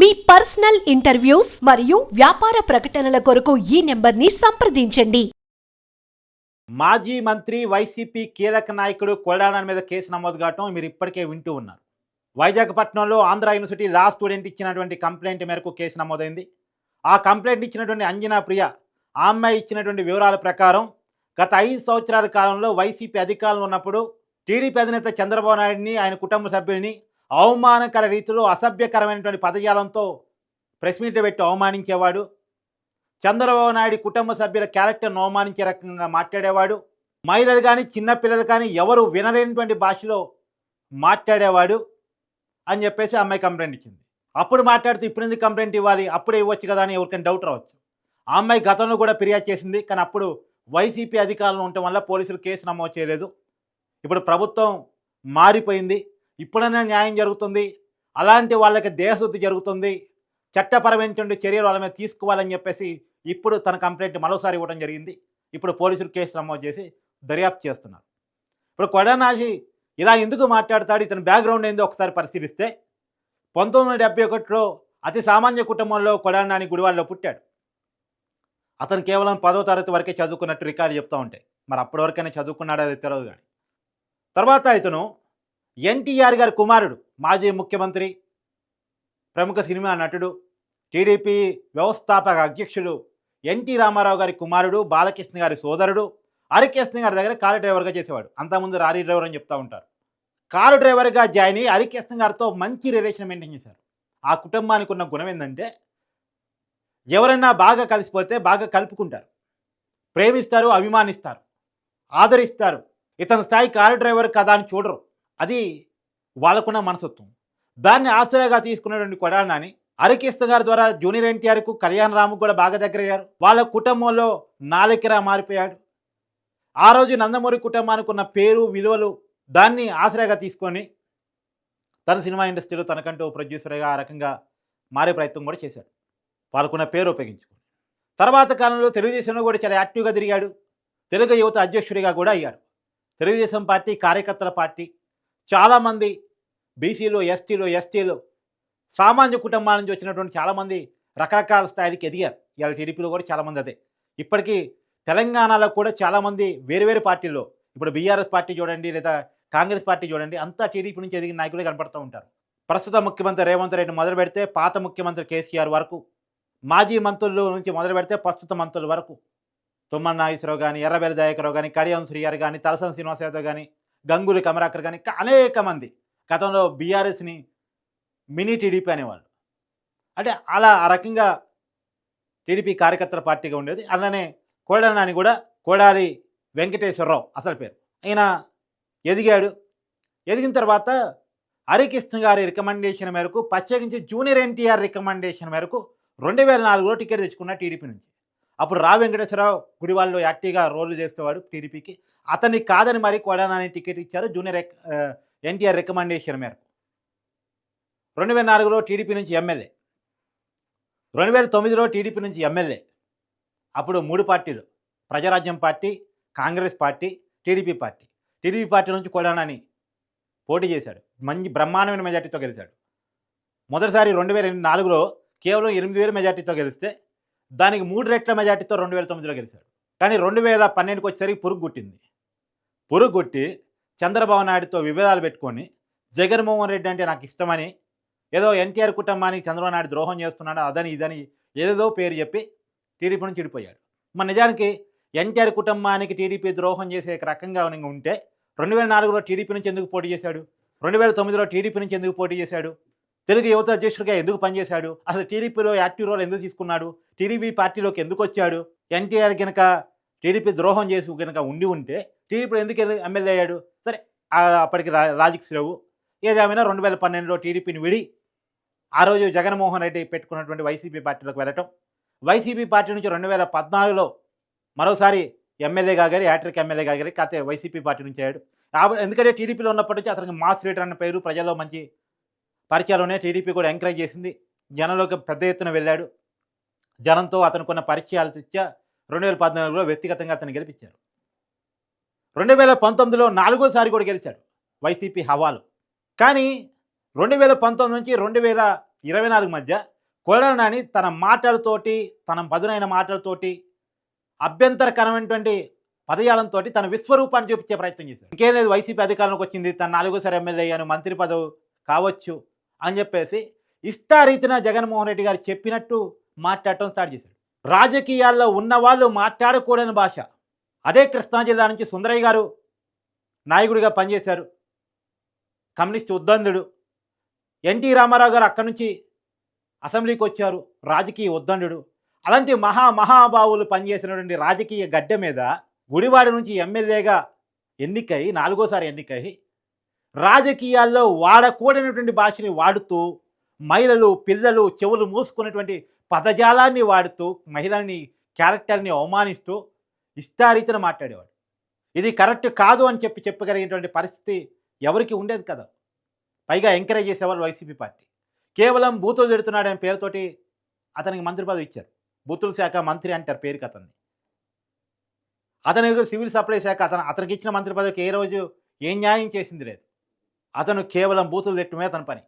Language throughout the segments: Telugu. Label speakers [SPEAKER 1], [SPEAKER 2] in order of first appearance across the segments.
[SPEAKER 1] మీ పర్సనల్ ఇంటర్వ్యూస్ మరియు వ్యాపార ప్రకటనల కొరకు ఈ నెంబర్ని సంప్రదించండి.
[SPEAKER 2] మాజీ మంత్రి వైసీపీ కీలక నాయకుడు కొల్లాన మీద కేసు నమోదు కావటం మీరు ఇప్పటికే వింటూ ఉన్నారు. వైజాగ్ పట్టణంలో ఆంధ్ర యూనివర్సిటీ లా స్టూడెంట్ ఇచ్చినటువంటి కంప్లైంట్ మేరకు కేసు నమోదైంది. ఆ కంప్లైంట్ ఇచ్చినటువంటి అంజనా ప్రియ ఆ అమ్మాయి ఇచ్చినటువంటి వివరాల ప్రకారం గత ఐదు సంవత్సరాల కాలంలో వైసీపీ అధికారంలో ఉన్నప్పుడు టీడీపీ అధినేత చంద్రబాబు నాయుడిని ఆయన కుటుంబ సభ్యుల్ని అవమానకర రీతిలో అసభ్యకరమైనటువంటి పదజాలంతో ప్రెస్ మీట్ పెట్టి అవమానించేవాడు. చంద్రబాబు నాయుడు కుటుంబ సభ్యుల క్యారెక్టర్ను అవమానించే రకంగా మాట్లాడేవాడు. మహిళలు కానీ చిన్నపిల్లలు కానీ ఎవరు వినలేనటువంటి భాషలో మాట్లాడేవాడు అని చెప్పేసి అమ్మాయి కంప్లైంట్ ఇచ్చింది. అప్పుడు మాట్లాడితే ఇప్పుడు ఎందుకు కంప్లైంట్ ఇవ్వాలి? అప్పుడే ఇవ్వచ్చు కదా అని ఎవరికైనా డౌట్ రావచ్చు. ఆ అమ్మాయి గతంలో కూడా ఫిర్యాదు చేసింది కానీ అప్పుడు వైసీపీ అధికారంలో ఉండటం వల్ల పోలీసులు కేసు నమోదు చేయలేదు. ఇప్పుడు ప్రభుత్వం మారిపోయింది. ఇప్పుడైనా న్యాయం జరుగుతుంది. అలాంటి వాళ్ళకి దేశశుద్ధి జరుగుతుంది. చట్టపరమైనటువంటి చర్యలు వాళ్ళ మీద తీసుకోవాలని చెప్పేసి ఇప్పుడు తన కంప్లైంట్ మరోసారి ఇవ్వడం జరిగింది. ఇప్పుడు పోలీసులు కేసు నమోదు చేసి దర్యాప్తు చేస్తున్నారు. ఇప్పుడు కొడనాశి ఇలా ఎందుకు మాట్లాడతాడు? ఇతని బ్యాక్గ్రౌండ్ ఏందో ఒకసారి పరిశీలిస్తే పంతొమ్మిది వందల డెబ్బై ఒకటిలో అతి సామాన్య కుటుంబంలో కొడానాని గుడివాళ్ళలో పుట్టాడు. అతను కేవలం పదో తరగతి వరకే చదువుకున్నట్టు రికార్డు చెప్తూ ఉంటాయి. మరి అప్పటివరకైనా చదువుకున్నాడో అది తెలియదు కానీ తర్వాత ఇతను ఎన్టీఆర్ గారి కుమారుడు మాజీ ముఖ్యమంత్రి ప్రముఖ సినిమా నటుడు టీడీపీ వ్యవస్థాపక అధ్యక్షుడు ఎన్టీ రామారావు గారి కుమారుడు బాలకృష్ణ గారి సోదరుడు హరికృష్ణ గారి దగ్గర కారు డ్రైవర్గా చేసేవాడు. అంతకుముందు రారీ డ్రైవర్ అని చెప్తా ఉంటారు. కారు డ్రైవర్గా జాయిన్ అయ్యి హరికృష్ణ గారితో మంచి రిలేషన్ మెయింటైన్ చేశారు. ఆ కుటుంబానికి ఉన్న గుణం ఏంటంటే ఎవరైనా బాగా కలిసిపోతే బాగా కలుపుకుంటారు. ప్రేమిస్తారు అభిమానిస్తారు ఆదరిస్తారు. ఇతని స్థాయి కారు డ్రైవర్ కదా అని చూడరు. అది వాళ్ళకున్న మనసత్వం దాన్ని ఆశ్రయగా తీసుకున్నటువంటి కొడాలని హరికృష్ణ గారి ద్వారా జూనియర్ ఎన్టీఆర్కు కళ్యాణ్ రాము కూడా బాగా దగ్గరయ్యారు. వాళ్ళ కుటుంబంలో నాలుకరా మారిపోయాడు. ఆ రోజు నందమూరి కుటుంబానికి ఉన్న పేరు విలువలు దాన్ని ఆశ్రయగా తీసుకొని తన సినిమా ఇండస్ట్రీలో తనకంటూ ప్రొడ్యూసర్గా ఆ రకంగా మారే ప్రయత్నం కూడా చేశాడు. వాళ్ళకున్న పేరు ఉపయోగించుకుని. తర్వాత కాలంలో తెలుగుదేశంలో కూడా చాలా యాక్టివ్గా తిరిగాడు. తెలుగు యువత అధ్యక్షుడిగా కూడా అయ్యాడు తెలుగుదేశం పార్టీ కార్యకర్తల పార్టీ చాలామంది బీసీలు ఎస్టీలు ఎస్టీలు సామాన్య కుటుంబాల నుంచి వచ్చినటువంటి చాలామంది రకరకాల స్థాయికి ఎదిగారు. ఇలా టీడీపీలో కూడా చాలామంది అదే. ఇప్పటికీ తెలంగాణలో కూడా చాలామంది వేరు వేరు పార్టీల్లో ఇప్పుడు బీఆర్ఎస్ పార్టీ చూడండి లేదా కాంగ్రెస్ పార్టీ చూడండి అంతా టీడీపీ నుంచి ఎదిగిన నాయకులే కనపడుతూ ఉంటారు. ప్రస్తుత ముఖ్యమంత్రి రేవంత్ రెడ్డి మొదలు పెడితే పాత ముఖ్యమంత్రి కేసీఆర్ వరకు మాజీ మంత్రుల నుంచి మొదలు పెడితే ప్రస్తుత మంత్రుల వరకు. తుమ్మల నాగేశ్వరరావు కానీ ఎర్రబెల్లి దయాకరావు కానీ కడియం శ్రీయారు కానీ తలసం శ్రీనివాసరావు కానీ గంగూలీ కమరాకర్ కానీ అనేక మంది. గతంలో బీఆర్ఎస్ని మినీ టీడీపీ అనేవాళ్ళు. అంటే అలా ఆ రకంగా టీడీపీ కార్యకర్తల పార్టీగా ఉండేది. అలానే కోడనాని కూడా కోడాలి వెంకటేశ్వరరావు అసలు పేరు. ఆయన ఎదిగాడు. ఎదిగిన తర్వాత హరికృష్ణ గారి రికమెండేషన్ మేరకు ప్రత్యేకించి జూనియర్ ఎన్టీఆర్ రికమెండేషన్ మేరకు రెండు వేల నాలుగులో టికెట్ తెచ్చుకున్న టీడీపీ నుంచి. అప్పుడు రా వెంకటేశ్వరరావు గుడివాళ్ళు యాక్టివ్గా రోల్ చేసేవాడు టీడీపీకి. అతన్ని కాదని మరి కొడానాని టికెట్ ఇచ్చారు జూనియర్ ఎన్టీఆర్ రికమెండేషన్ మేరకు. రెండు వేల నాలుగులో టీడీపీ నుంచి ఎమ్మెల్యే. రెండు వేల తొమ్మిదిలో టీడీపీ నుంచి ఎమ్మెల్యే. అప్పుడు మూడు పార్టీలు. Praja Rajyam party Congress party TDP party. TDP party నుంచి కొడానాని పోటీ చేశాడు. మంచి బ్రహ్మాండమైన మెజార్టీతో గెలిచాడు. మొదటిసారి రెండు వేల నాలుగులో కేవలం ఎనిమిది వేల మెజార్టీతో గెలిస్తే దానికి మూడు రెట్ల మెజార్టీతో రెండు వేల తొమ్మిదిలో గెలిచాడు కానీ రెండు వేల పన్నెండుకి వచ్చేసరికి పురుగు గుట్టింది పురుగు గుట్టి చంద్రబాబు నాయుడుతో విభేదాలు పెట్టుకొని జగన్మోహన్ రెడ్డి అంటే నాకు ఇష్టమని ఏదో ఎన్టీఆర్ కుటుంబానికి చంద్రబాబు నాయుడు ద్రోహం చేస్తున్నాడు అదని ఇదని ఏదేదో పేరు చెప్పి టీడీపీ నుంచి చెడిపోయాడు మన నిజానికి ఎన్టీఆర్ కుటుంబానికి టీడీపీ ద్రోహం చేసే రకంగా ఉంటే రెండు వేల నాలుగులో టీడీపీ నుంచి ఎందుకు పోటీ చేశాడు? రెండు వేల తొమ్మిదిలో టీడీపీ నుంచి ఎందుకు పోటీ చేశాడు? తెలుగు యువత అధ్యక్షుడిగా ఎందుకు పనిచేశాడు? అసలు టీడీపీలో యాక్టివ్ రోల్ ఎందుకు తీసుకున్నాడు? టీడీపీ పార్టీలోకి ఎందుకు వచ్చాడు? ఎన్టీఆర్ కనుక టీడీపీ ద్రోహం చేసి కనుక ఉండి ఉంటే టీడీపీ ఎందుకు ఎమ్మెల్యే అయ్యాడు? సరే అప్పటికి రా లాజిక్స్ లేవు ఏదేమైనా రెండు వేల పన్నెండులో టీడీపీని విడి ఆ రోజు జగన్మోహన్ రెడ్డి పెట్టుకున్నటువంటి వైసీపీ పార్టీలోకి వెళ్ళటం. వైసీపీ పార్టీ నుంచి రెండు వేల పద్నాలుగులో మరోసారి ఎమ్మెల్యే గారి యాట్రిక్ ఎమ్మెల్యే గారి కాకపోతే వైసీపీ పార్టీ నుంచి అయ్యాడు. ఎందుకంటే టీడీపీలో ఉన్నప్పటి నుంచి అతనికి మాస్ లీడర్ అన్న పేరు ప్రజల్లో మంచి పరిచయాలునే టీడీపీ కూడా ఎంకరేజ్ చేసింది. జనంలోకి పెద్ద ఎత్తున వెళ్ళాడు. జనంతో అతనుకున్న పరిచయాలు తెచ్చా రెండు వేల పద్నాలుగులో వ్యక్తిగతంగా అతను గెలిపించారు. రెండు వేల పంతొమ్మిదిలో నాలుగోసారి కూడా గెలిచాడు వైసీపీ హవాలు. కానీ రెండు వేల పంతొమ్మిది నుంచి రెండు వేల ఇరవై నాలుగు మధ్య కొడాలి నాని తన మాటలతోటి తన పదునైన మాటలతోటి అభ్యంతరకరమైనటువంటి పదజాలంతో తన విశ్వరూపాన్ని చూపించే ప్రయత్నం చేశారు ఇంకేం లేదు వైసీపీ అధికారంలోకి వచ్చింది తన నాలుగోసారి ఎమ్మెల్యే అయ్యాను మంత్రి పదవి కావచ్చు అని చెప్పేసి ఇష్టారీతిన జగన్మోహన్ రెడ్డి గారు చెప్పినట్టు మాట్లాడటం స్టార్ట్ చేశాడు. రాజకీయాల్లో ఉన్న వాళ్ళు మాట్లాడకూడని భాష. అదే కృష్ణా జిల్లా నుంచి సుందరయ్య గారు నాయకుడిగా పనిచేశారు. కమ్యూనిస్ట్ ఉద్దండుడు. ఎన్టీ రామారావు గారు అక్కడి నుంచి అసెంబ్లీకి వచ్చారు. రాజకీయ ఉద్దండుడు. అలాంటి మహా మహాబావులు పనిచేసినటువంటి రాజకీయ గడ్డ మీద గుడివాడ నుంచి ఎమ్మెల్యేగా ఎన్నికై నాలుగోసారి ఎన్నికై రాజకీయాల్లో వాడకూడనటువంటి భాషని వాడుతూ మహిళలు పిల్లలు చెవులు మూసుకున్నటువంటి పదజాలాన్ని వాడుతూ మహిళని క్యారెక్టర్ని అవమానిస్తూ ఇష్టారీతిన మాట్లాడేవాడు. ఇది కరెక్ట్ కాదు అని చెప్పి చెప్పగలిగినటువంటి పరిస్థితి ఎవరికి ఉండేది కదా. పైగా ఎంకరేజ్ చేసేవాళ్ళు వైసీపీ పార్టీ. కేవలం బూతులు తిడుతున్నాడనే పేరుతోటి అతనికి మంత్రి పదవి ఇచ్చారు. బూతుల శాఖ మంత్రి అంటారు పేరుకి అతన్ని. అతని సివిల్ సప్లై శాఖ అతను అతనికి ఇచ్చిన మంత్రి పదవికి ఏ రోజు ఏం న్యాయం చేసింది లేదు. అతను కేవలం బూతులు తిట్టమే అతని పని.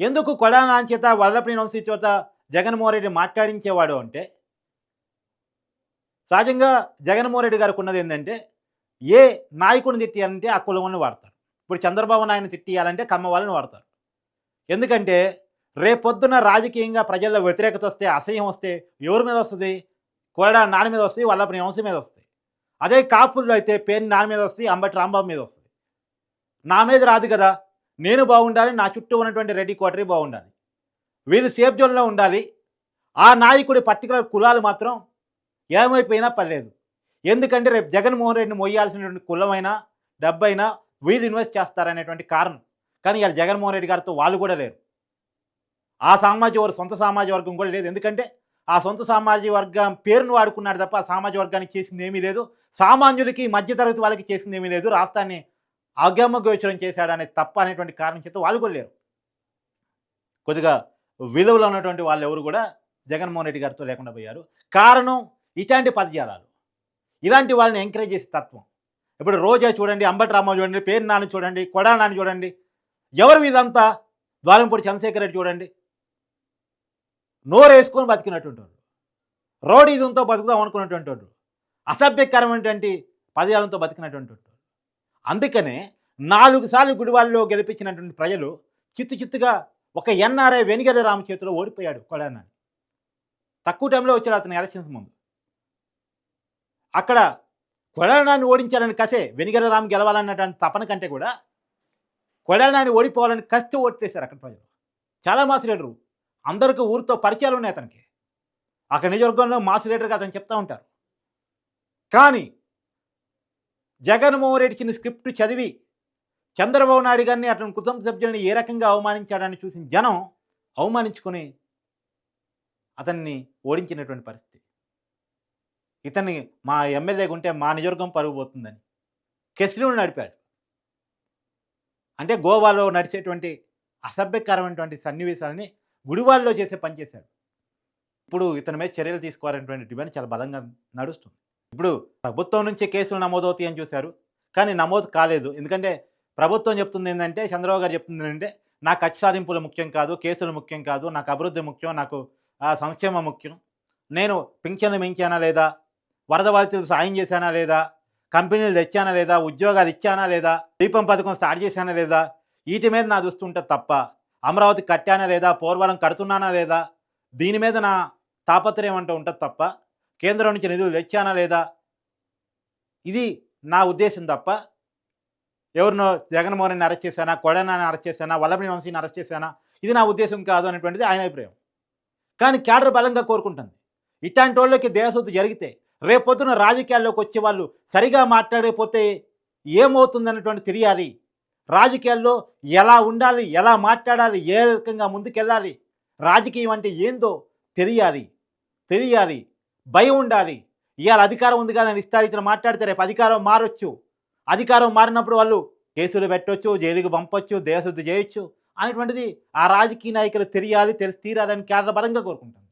[SPEAKER 2] ఎందుకు కొడానా చేత వల్లభని వంశీ చోట జగన్మోహన్ రెడ్డి మాట్లాడించేవాడు అంటే సహజంగా జగన్మోహన్ రెడ్డి గారికి ఉన్నది ఏంటంటే ఏ నాయకుడిని తిట్టియాలంటే ఆ కులమని వాడతారు. ఇప్పుడు చంద్రబాబు నాయుడు తిట్టియాలంటే కమ్మ వాళ్ళని వాడతారు. ఎందుకంటే రేపొద్దున రాజకీయంగా ప్రజల్లో వ్యతిరేకత వస్తే అసహ్యం వస్తే ఎవరి మీద వస్తుంది? కోడా నాన్న మీద వస్తుంది వల్లపని వంశం మీద వస్తాయి అదే కాపుల్లో అయితే పేరు నాన్న మీద వస్తుంది అంబటి రాంబాబు మీద వస్తుంది. నా మీద రాదు కదా. నేను బాగుండాలి నా చుట్టూ ఉన్నటువంటి రెడ్డి కోటరీ బాగుండాలి. వీళ్ళు సేఫ్ జోన్లో ఉండాలి. ఆ నాయకుడి పర్టికులర్ కులాలు మాత్రం ఏమైపోయినా పర్లేదు. ఎందుకంటే రేపు జగన్మోహన్ రెడ్డిని మొయ్యాల్సినటువంటి కులమైనా డబ్బైనా వీళ్ళు ఇన్వెస్ట్ చేస్తారనేటువంటి కారణం. కానీ ఇవాళ జగన్మోహన్ రెడ్డి గారితో వాళ్ళు కూడా లేరు. ఆ సామాజిక వర్గం సొంత సామాజిక వర్గం కూడా లేదు. ఎందుకంటే ఆ సొంత సామాజిక వర్గం పేరును వాడుకున్నాడు తప్ప ఆ సామాజిక వర్గానికి చేసింది ఏమీ లేదు. సామాన్యులకి మధ్యతరగతి వాళ్ళకి చేసింది ఏమీ లేదు. రాష్ట్రాన్ని అగమ్యగోచరం చేశాడనే తప్ప అనేటువంటి కారణం చేత వాళ్ళు కూడా లేరు. కొద్దిగా విలువలో ఉన్నటువంటి వాళ్ళు ఎవరు కూడా జగన్మోహన్ రెడ్డి గారితో లేకుండా పోయారు. కారణం ఇట్లాంటి పదజాలాలు. ఇలాంటి వాళ్ళని ఎంకరేజ్ చేసే తత్వం. ఇప్పుడు రోజా చూడండి అంబటి రామారావు చూడండి పేరు నాని చూడండి కొడా నాని చూడండి ఎవరు వీళ్ళంతా? ద్వారంపూడి చంద్రశేఖర్ రెడ్డి చూడండి. నోరు వేసుకొని బతికినటువంటి వాళ్ళు. రోడీజంతో బతుకుదాం అనుకున్నటువంటి వాళ్ళు. అసభ్యకరమైనటువంటి పదజాలంతో బతికినటువంటి వాళ్ళు. అందుకనే నాలుగు సార్లు గుడివాళ్ళలో గెలిపించినటువంటి ప్రజలు చిత్తు చిత్తుగా ఒక ఎన్ఆర్ఐ వెనిగల రామ చేతిలో ఓడిపోయాడు కొడానాని తక్కువ టైంలో వచ్చాడు అతని ఎలక్షన్స్ ముందు. అక్కడ కొడాలనాన్ని ఓడించాలని కసే వెనిగల రామ్ గెలవాలన్నటువంటి తపన కంటే కూడా కొడాలనాన్ని ఓడిపోవాలని కష్టం ఓట్లేశారు అక్కడ ప్రజలు. చాలా మాస్ లీడరు. అందరికీ ఊరితో పరిచయాలు ఉన్నాయి అతనికి. అక్కడ నియోజకవర్గంలో మాస్ లీడర్గా అతను చెప్తూ ఉంటారు. కానీ జగన్మోహన్ రెడ్డి ఇచ్చిన స్క్రిప్ట్ చదివి చంద్రబాబు నాయుడు గారిని అతని కుటుంబ సభ్యుల్ని ఏ రకంగా అవమానించాడని చూసిన జనం అవమానించుకొని అతన్ని ఓడించినటువంటి పరిస్థితి. ఇతన్ని మా ఎమ్మెల్యేగా ఉంటే మా నియోజకవర్గం పరుగు పోతుందని కెస్లీలు నడిపాడు. అంటే గోవాలో నడిచేటువంటి అసభ్యకరమైనటువంటి సన్నివేశాలని గుడివాళ్ళలో చేసే పని చేశాడు. ఇప్పుడు ఇతని మీద చర్యలు తీసుకోవాలనేటువంటి డిమాండ్ చాలా బలంగా నడుస్తుంది. ఇప్పుడు ప్రభుత్వం నుంచి కేసులు నమోదవుతాయి అని చూశారు. కానీ నమోదు కాలేదు. ఎందుకంటే ప్రభుత్వం చెప్తుంది ఏంటంటే చంద్రబాబు గారు చెప్తుంది ఏంటంటే నాకు ఖర్చు సాధింపులు ముఖ్యం కాదు కేసులు ముఖ్యం కాదు నాకు అభివృద్ధి ముఖ్యం నాకు ఆ, సంక్షేమం ముఖ్యం. నేను పింఛన్లు మించానా లేదా? వరద బాధితులకు సాయం చేశానా లేదా? కంపెనీలు తెచ్చానా లేదా? ఉద్యోగాలు ఇచ్చానా లేదా? దీపం పథకం స్టార్ట్ చేశానా లేదా? వీటి మీద నా దృష్టి ఉంటుంది తప్ప అమరావతి కట్టానా లేదా? పోర్వరం కడుతున్నానా లేదా? దీని మీద నా తాపత్రయం అంటూ ఉంటుంది తప్ప కేంద్రం నుంచి నిధులు తెచ్చానా లేదా? ఇది నా ఉద్దేశం తప్ప ఎవరినో జగన్మోహన్ అరెస్ట్ చేశానా కొడనాన్ని అరెస్ట్ చేశానా వల్లభని వంశీని అరెస్ట్ చేశానా? ఇది నా ఉద్దేశం కాదు అనేటువంటిది ఆయన అభిప్రాయం. కానీ క్యాడర్ బలంగా కోరుకుంటుంది. ఇట్లాంటి వాళ్ళకి దేశవద్దు జరిగితే రేపొద్దున రాజకీయాల్లోకి వచ్చే వాళ్ళు సరిగా మాట్లాడకపోతే ఏమవుతుంది అన్నటువంటి తెలియాలి. రాజకీయాల్లో ఎలా ఉండాలి ఎలా మాట్లాడాలి ఏ రకంగా ముందుకెళ్ళాలి రాజకీయం అంటే ఏందో తెలియాలి. తెలియాలి. భయం ఉండాలి. ఇవాళ అధికారం ఉంది కానీ ఇతను మాట్లాడితే రేపు అధికారం మారొచ్చు. అధికారం మారినప్పుడు వాళ్ళు కేసులు పెట్టొచ్చు జైలుకి పంపొచ్చు దేశశుద్ధి చేయొచ్చు అనేటువంటిది ఆ రాజకీయ నాయకులు తెలియాలి తెలిసి తీరాలని కేంద్ర బలంగా కోరుకుంటుంది.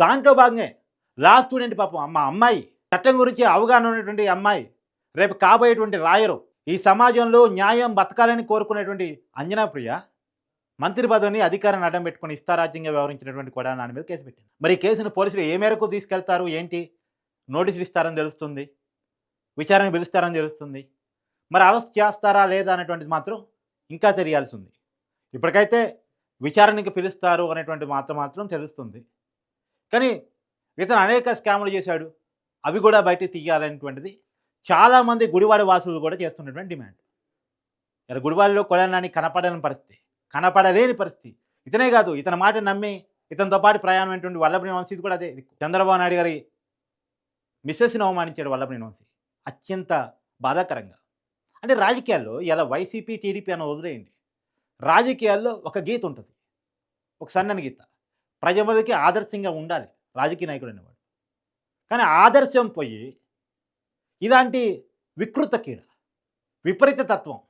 [SPEAKER 2] దాంట్లో భాగంగా లా స్టూడెంట్ పాపం అమ్మ అమ్మాయి చట్టం గురించి అవగాహన ఉన్నటువంటి అమ్మాయి రేపు కాబోయేటువంటి లాయరు ఈ సమాజంలో న్యాయం బతకాలని కోరుకునేటువంటి అంజనాప్రియ మంత్రి పదవిని అధికారాన్ని అడ్డం పెట్టుకుని ఇష్టారాజ్యంగా వ్యవహరించినటువంటి కొడాలి మీద కేసు పెట్టింది. మరి కేసును పోలీసులు ఏ మేరకు తీసుకెళ్తారు? ఏంటి? నోటీసులు ఇస్తారని తెలుస్తుంది. విచారణ పిలుస్తారని తెలుస్తుంది. మరి అరెస్ట్ చేస్తారా లేదా అనేటువంటిది మాత్రం ఇంకా తెలియాల్సి ఉంది ఇప్పటికైతే విచారణకి పిలుస్తారు అనేటువంటి మాత్రం మాత్రం తెలుస్తుంది. కానీ ఇతను అనేక స్కాములు చేశాడు. అవి కూడా బయటికి తీయాలనేటువంటిది చాలామంది గుడివాడ వాసులు కూడా చేస్తున్నటువంటి డిమాండ్. ఇలా గుడివాడలో కొడాలని కనపడని పరిస్థితి. కనపడలేని పరిస్థితి. ఇతనే కాదు ఇతని మాట నమ్మి ఇతనితో పాటు ప్రయాణం అయినటువంటి వల్లభని వంశీ కూడా అదే. చంద్రబాబు నాయుడు గారి మిస్సెస్ని అవమానించాడు వల్లభని వంశీ. అత్యంత బాధాకరంగా. అంటే రాజకీయాల్లో ఇలా వైసీపీ టీడీపీ అని వదిలేయండి. రాజకీయాల్లో ఒక గీత ఉంటుంది. ఒక సన్నని గీత. ప్రజలకి ఆదర్శంగా ఉండాలి. రాజకీయ నాయకుడు అనేవాడు. కానీ ఆదర్శం పోయి ఇలాంటి వికృత క్రీడ విపరీత తత్వం